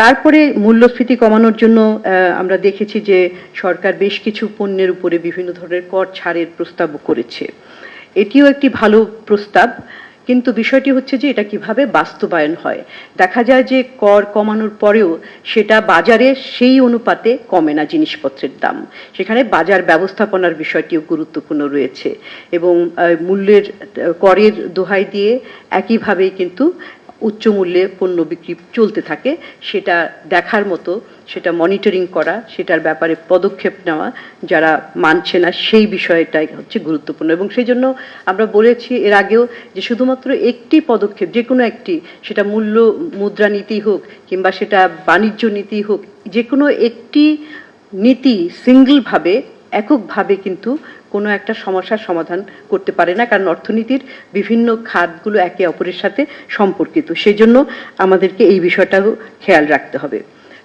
তারপরে মূল্যস্ফীতি কমানোর জন্য আমরা দেখেছি যে সরকার বেশ কিছু পণ্যের উপরে বিভিন্ন ধরনের কর ছাড়ের প্রস্তাব করেছে। এটিও একটি ভালো প্রস্তাব, কিন্তু বিষয়টি হচ্ছে যে এটা কীভাবে বাস্তবায়ন হয়। দেখা যায় যে কর কমানোর পরেও সেটা বাজারে সেই অনুপাতে কমে না জিনিসপত্রের দাম। সেখানে বাজার ব্যবস্থাপনার বিষয়টিও গুরুত্বপূর্ণ রয়েছে এবং মূল্যের করের দোহাই দিয়ে একইভাবেই কিন্তু উচ্চ মূল্যে পণ্য বিক্রি চলতে থাকে, সেটা দেখার মতো, সেটা মনিটরিং করা, সেটার ব্যাপারে পদক্ষেপ নেওয়া, যারা মানছে না সেই বিষয়টাই হচ্ছে গুরুত্বপূর্ণ। এবং সেই জন্য আমরা বলেছি এর আগেও যে শুধুমাত্র একটি পদক্ষেপ, যে কোনো একটি, সেটা মূল্য মুদ্রানীতি হোক, কিংবা সেটা বাণিজ্য নীতি হোক, যে কোনো একটি নীতি সিঙ্গলভাবে এককভাবে কিন্তু কোনো একটা সমস্যার সমাধান করতে পারে না, কারণ অর্থনীতির বিভিন্ন খাতগুলো একে অপরের সাথে সম্পর্কিত। সেই জন্য আমাদেরকে এই বিষয়টাও খেয়াল রাখতে হবে।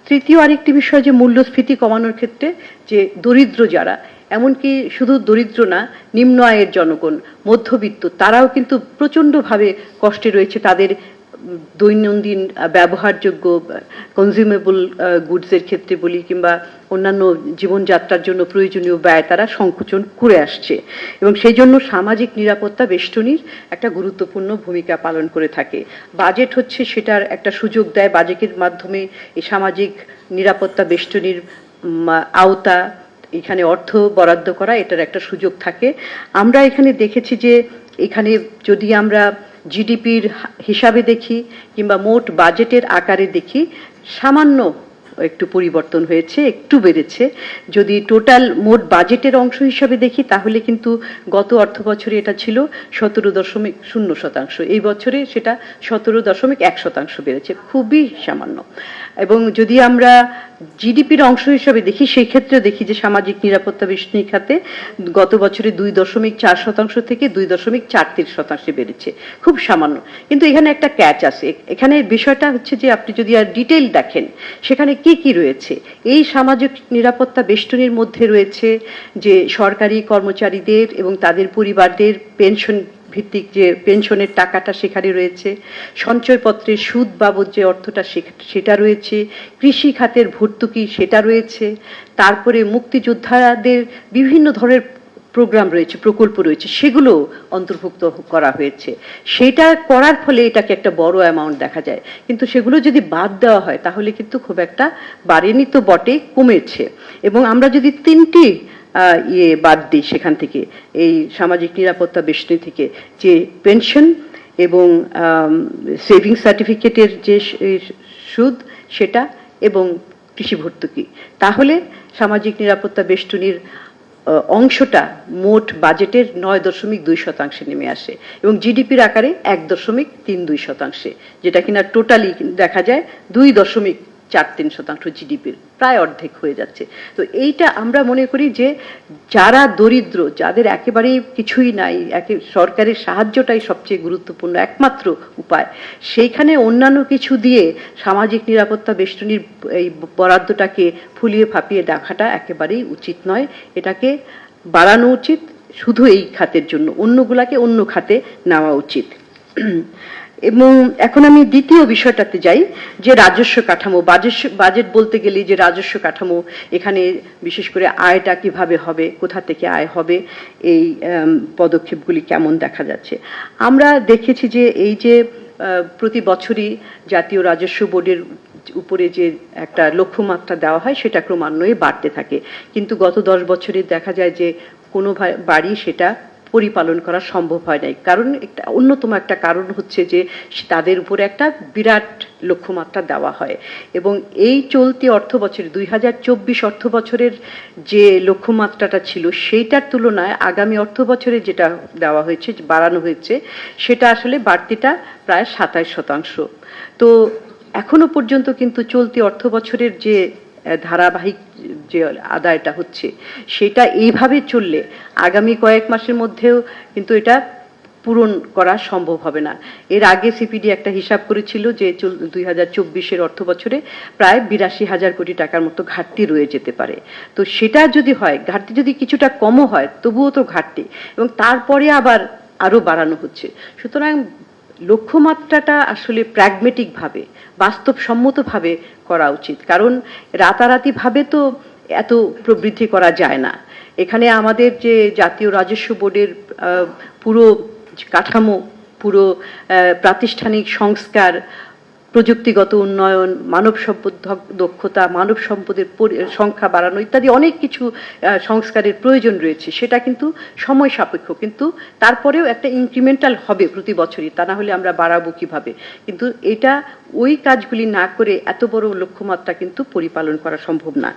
তৃতীয় আরেকটি বিষয় যে মূল্যস্ফীতি কমানোর ক্ষেত্রে যে দরিদ্র যারা, এমনকি শুধু দরিদ্র না, নিম্ন আয়ের জনগণ, মধ্যবিত্ত, তারাও কিন্তু প্রচণ্ডভাবে কষ্টে রয়েছে তাদের দৈনন্দিন ব্যবহারযোগ্য কনজিউমেবল গুডসের ক্ষেত্রে বলি কিংবা অন্যান্য জীবনযাত্রার জন্য প্রয়োজনীয় ব্যয় তারা সংকোচন করে আসছে। এবং সেই জন্য সামাজিক নিরাপত্তা বেষ্টনীর একটা গুরুত্বপূর্ণ ভূমিকা পালন করে থাকে। বাজেট হচ্ছে সেটার একটা সুযোগ দেয় বাজেটের মাধ্যমে এই সামাজিক নিরাপত্তা বেষ্টনীর আওতা, এখানে অর্থ বরাদ্দ করা এটার একটা সুযোগ থাকে। আমরা এখানে দেখেছি যে এখানে যদি আমরা জিডিপির হিসাবে দেখি কিংবা মোট বাজেটের আকারে দেখি, সামান্য একটু পরিবর্তন হয়েছে, একটু বেড়েছে। যদি টোটাল মোট বাজেটের অংশ হিসাবে দেখি, তাহলে কিন্তু গত অর্থ বছরে এটা ছিল সতেরো দশমিক শূন্য শতাংশ। এই বছরে সেটা সতেরো দশমিক এক শতাংশ বেড়েছে। খুবই সামান্য। এবং যদি আমরা জিডিপির অংশ হিসাবে দেখি, সেই ক্ষেত্রে দেখি যে সামাজিক নিরাপত্তা বেষ্টনী খাতে গত বছরে দুই দশমিক চার শতাংশ থেকে দুই দশমিক চার তিন শতাংশে বেড়েছে। খুব সামান্য। কিন্তু এখানে একটা ক্যাচ আছে। এখানে বিষয়টা হচ্ছে যে আপনি যদি আর ডিটেল দেখেন, সেখানে কি কি রয়েছে? এই সামাজিক নিরাপত্তা বেষ্টনীর মধ্যে রয়েছে যে সরকারি কর্মচারীদের এবং তাদের পরিবারদের পেনশন ভিত্তিক যে পেনশনের টাকাটা সেখানে রয়েছে, সঞ্চয়পত্রের সুদ বাবদ যে অর্থটা সেটা রয়েছে, কৃষি খাতের ভর্তুকি সেটা রয়েছে, তারপরে মুক্তিযোদ্ধাদের বিভিন্ন ধরনের প্রোগ্রাম রয়েছে, প্রকল্প রয়েছে, সেগুলো অন্তর্ভুক্ত করা হয়েছে। সেটা করার ফলে এটাকে একটা বড় অ্যামাউন্ট দেখা যায়। কিন্তু সেগুলো যদি বাদ দেওয়া হয়, তাহলে কিন্তু খুব একটা বাড়েনি তো বটে, কমেছে। এবং আমরা যদি তিনটি ইয়ে বাদ দিই সেখান থেকে। এই সামাজিক নিরাপত্তা বেষ্টনী থেকে যে পেনশন এবং সেভিং সার্টিফিকেটের যে সুদ সেটা এবং কৃষি ভর্তুকি। তাহলে সামাজিক নিরাপত্তা বেষ্টনীর অংশটা মোট বাজেটের নয় দশমিক দুই শতাংশে নেমে আসে এবং জিডিপির আকারে এক দশমিক তিন দুই শতাংশে, যেটা কিনা টোটালি দেখা যায় দুই দশমিক চার তিন শতাংশ জিডিপির প্রায় অর্ধেক হয়ে যাচ্ছে। তো এইটা আমরা মনে করি যে যারা দরিদ্র, যাদের একেবারেই কিছুই নাই, একে সরকারের সাহায্যটাই সবচেয়ে গুরুত্বপূর্ণ, একমাত্র উপায়, সেইখানে অন্যান্য কিছু দিয়ে সামাজিক নিরাপত্তা বেষ্টনীর এই বরাদ্দটাকে ফুলিয়ে ফাঁপিয়ে দেখাটা একেবারেই উচিত নয়। এটাকে বাড়ানো উচিত, শুধু এই খাতের জন্য, অন্যগুলাকে অন্য খাতে নেওয়া উচিত। এবং এখন আমি দ্বিতীয় বিষয়টাতে যাই, যে রাজস্ব কাঠামো বাজেট বাজেট বলতে গেলে যে রাজস্ব কাঠামো, এখানে বিশেষ করে আয়টা কীভাবে হবে, কোথা থেকে আয় হবে, এই পদক্ষেপগুলি কেমন দেখা যাচ্ছে। আমরা দেখেছি যে এই যে প্রতি বছরই জাতীয় রাজস্ব বোর্ডের উপরে যে একটা লক্ষ্যমাত্রা দেওয়া হয়, সেটা ক্রমান্বয়ে বাড়তে থাকে। কিন্তু গত দশ বছরে দেখা যায় যে কোনো বাড়ি সেটা পরিপালন করা সম্ভব হয় নাই। কারণ একটা অন্যতম একটা কারণ হচ্ছে যে, তাদের উপরে একটা বিরাট লক্ষ্যমাত্রা দেওয়া হয়। এবং এই চলতি অর্থ বছরে দুই হাজার চব্বিশ অর্থ বছরের যে লক্ষ্যমাত্রাটা ছিল, সেইটার তুলনায় আগামী অর্থ বছরে যেটা দেওয়া হয়েছে বাড়ানো হয়েছে, সেটা আসলে বাড়তিটা প্রায় সাতাশ শতাংশ। তো এখনও পর্যন্ত কিন্তু চলতি অর্থ বছরের যে ধারাবাহিক যে আদায়টা হচ্ছে, সেটা এইভাবে চললে আগামী কয়েক মাসের মধ্যেও কিন্তু এটা পূরণ করা সম্ভব হবে না। এর আগে সিপিডি একটা হিসাব করেছিল যে দুই হাজার চব্বিশের অর্থ বছরে প্রায় বিরাশি হাজার কোটি টাকার মতো ঘাটতি রয়ে যেতে পারে। তো সেটা যদি হয়, ঘাটতি যদি কিছুটা কমও হয়, তবুও তো ঘাটতি। এবং তারপরে আবার আরও বাড়ানো হচ্ছে। সুতরাং লক্ষ্যমাত্রাটা আসলে প্র্যাগমেটিকভাবে বাস্তবসম্মতভাবে করা উচিত। কারণ রাতারাতিভাবে তো এত প্রবৃদ্ধি করা যায় না। এখানে আমাদের যে জাতীয় রাজস্ব বোর্ডের পুরো কাঠামো, পুরো প্রাতিষ্ঠানিক সংস্কার প্রযুক্তিগত উন্নয়ন, মানব সম্পদ দক্ষতা, মানব সম্পদের সংখ্যা বাড়ানো ইত্যাদি অনেক কিছু সংস্কারের প্রয়োজন রয়েছে। সেটা কিন্তু সময় সাপেক্ষ। কিন্তু তারপরেও একটা ইনক্রিমেন্টাল হবে প্রতি বছরই। তা না হলে আমরা বাড়াবো কীভাবে? কিন্তু এটা ওই কাজগুলি না করে এত বড় লক্ষ্যমাত্রা কিন্তু পরিপালন করা সম্ভব না।